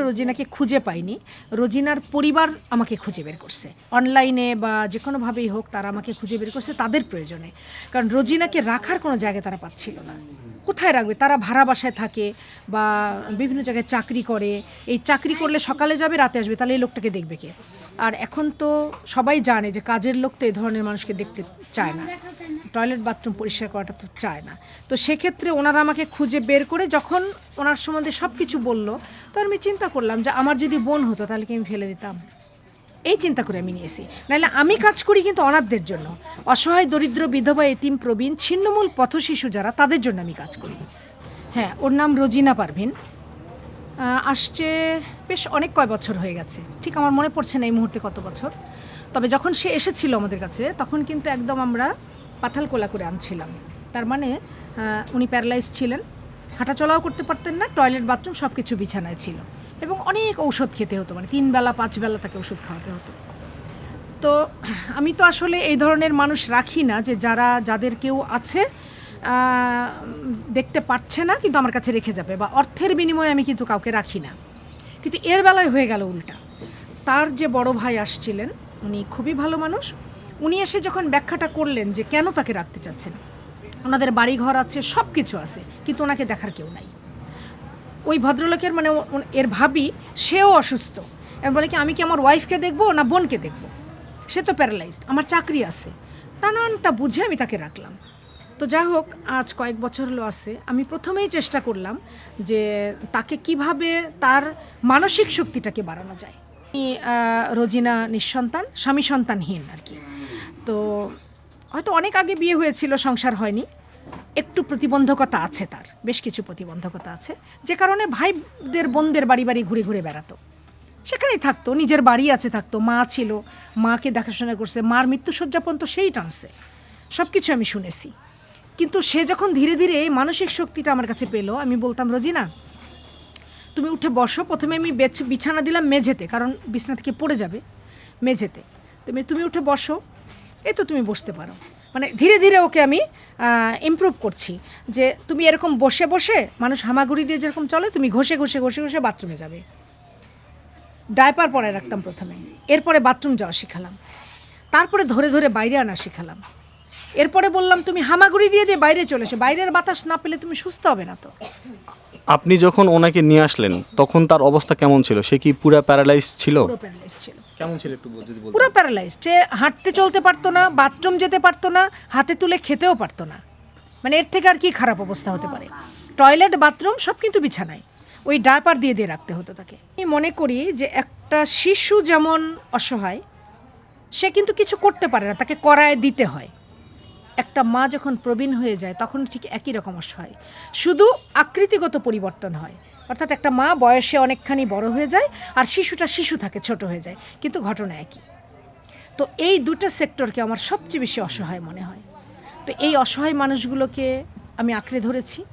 রোজিনাকে খুঁজে পাইনি। রোজিনার পরিবার আমাকে খুঁজে বের করছে। অনলাইনে বা যে কোনোভাবেই হোক তারা আমাকে খুঁজে বের করছে তাদের প্রয়োজনে। কারণ রোজিনাকে রাখার কোনো জায়গা তারা পাচ্ছিল না। কোথায় রাখবে? তারা ভাড়া বাসায় থাকে বা বিভিন্ন জায়গায় চাকরি করে। এই চাকরি করলে সকালে যাবে, রাতে আসবে। তাহলে এই লোকটাকে দেখবে কে? আর এখন তো সবাই জানে যে কাজের লোক তো এই ধরনের মানুষকে দেখতে চায় না। টয়লেট, বাথরুম পরিষ্কার করাটা তো চায় না। তো সেক্ষেত্রে ওনারা আমাকে খুঁজে বের করে যখন ওনার সম্বন্ধে সব কিছু বলল, তো আমি চিন্তা করলাম যে আমার যদি বোন হতো তাহলে কি আমি ফেলে দিতাম? এই চিন্তা করে আমি নিয়েছি। নাহলে আমি কাজ করি কিন্তু অনাথদের জন্য। অসহায়, দরিদ্র, বিধবা, এতিম, প্রবীণ, ছিন্নমূল পথশিশু যারা, তাদের জন্য আমি কাজ করি। হ্যাঁ ওর নাম রোজিনা পারভিন। আসছে বেশ অনেক কয় বছর হয়ে গেছে। ঠিক আমার মনে পড়ছে না এই মুহূর্তে কত বছর। তবে যখন সে এসেছিল আমাদের কাছে, তখন কিন্তু একদম আমরা পাথাল কোলা করে আনছিলাম। তার মানে উনি প্যারালাইজ ছিলেন। হাঁটাচলাও করতে পারতেন না, টয়লেট, বাথরুম সব কিছু বিছানায় ছিল। এবং অনেক ঔষধ খেতে হতো মানে তিন বেলা, পাঁচ বেলা তাকে ওষুধ খাওয়াতে হতো। তো আমি তো আসলে এই ধরনের মানুষ রাখি না যে যারা, যাদের কেউ আছে দেখতে পাচ্ছে না কিন্তু আমার কাছে রেখে যাবে বা অর্থের বিনিময়ে আমি কিন্তু কাউকে রাখি না। কিন্তু এর বেলায় হয়ে গেল উল্টা। তার যে বড় ভাই আসছিলেন, উনি খুবই ভালো মানুষ। উনি এসে যখন ব্যাখ্যাটা করলেন যে কেন তাকে রাখতে চাচ্ছেন, ওনাদের বাড়িঘর আছে সব কিছু আছে, কিন্তু ওনাকে দেখার কেউ নাই। ওই ভদ্রলোকের মানে এর ভাবি সেও অসুস্থ। এবং বলে কি আমি কি আমার ওয়াইফকে দেখব না বোনকে দেখব? সে তো প্যারালাইজড আমার চাকরি আছে। নানানটা বুঝে আমি তাকে রাখলাম। তো যাই হোক আজ কয়েক বছর হলো আছে আমি প্রথমেই চেষ্টা করলাম যে তাকে কীভাবে তার মানসিক শক্তিটাকে বাড়ানো যায়। আমি, রোজিনা নিঃসন্তান স্বামী সন্তানহীন আর কি। তো হয়তো অনেক আগে বিয়ে হয়েছিল সংসার হয়নি। একটু প্রতিবন্ধকতা আছে তার, বেশ কিছু প্রতিবন্ধকতা আছে। যে কারণে ভাইদের, বোনদের বাড়ি বাড়ি ঘুরে ঘুরে বেড়াতো। সেখানেই থাকতো, নিজের বাড়ি আছে থাকতো, মা ছিল, মাকে দেখাশোনা করছে, মার মৃত্যুসজ্জা পর্যন্ত সেই টানছে। সব কিছু আমি শুনেছি। কিন্তু সে যখন ধীরে ধীরে মানসিক শক্তিটা আমার কাছে পেল, আমি বলতাম, রোজিনা, তুমি উঠে বসো, প্রথমে আমি বেছ- বিছানা দিলাম মেঝেতে, কারণ বিছানা থেকে পড়ে যাবে মেঝেতে। তুমি তুমি উঠে বসো, এই তো তুমি বসতে পারো। মানে ধীরে ধীরে ওকে আমি ইমপ্রুভ করছি। যে তুমি এরকম বসে বসে মানুষ হামাগুড়ি দিয়ে যেরকম চলে তুমি ঘষে ঘষে ঘষে ঘষে বাথরুমে যাবে। ডায়পার পরে রাখতাম প্রথমে। এরপরে বাথরুম যাওয়া শিখালাম। তারপরে ধরে ধরে বাইরে আনা শিখালাম। এরপরে বললাম তুমি হামাগুড়ি দিয়ে দিয়ে বাইরে চলে এসো। বাইরের বাতাস না পেলে তুমি সুস্থ হবে না তো। আপনি যখন ওনাকে নিয়ে আসলেন তখন তার অবস্থা কেমন ছিল? সে কি পুরা প্যারালাইজ ছিল? পুরো প্যারালাইজ ছিল। পুরো প্যারালাইজ সে হাঁটতে চলতে পারতো না বাথরুম যেতে পারতো না, হাতে তুলে খেতেও পারতো না। মানে এর থেকে আর কি খারাপ অবস্থা হতে পারে? টয়লেট বাথরুম সব কিন্তু বিছানায়। ওই ডায়পার দিয়ে দিয়ে রাখতে হতো তাকে। আমি মনে করি যে একটা শিশু যেমন অসহায়, সে কিন্তু কিছু করতে পারে না, তাকে করায় দিতে হয়। একটা মা যখন প্রবীণ হয়ে যায়, তখন ঠিক একই রকম অসহায়। শুধু আকৃতিগত পরিবর্তন হয়। অর্থাৎ একটা মা বয়সে অনেকখানি বড় হয়ে যায় আর শিশুটা শিশু থাকে, ছোট হয়ে যায়। কিন্তু ঘটনা একই। তো এই দুটো সেক্টরকে আমার সবচেয়ে বেশি অসহায় মনে হয়। তো এই অসহায় মানুষগুলোকে আমি আঁকড়ে ধরেছি।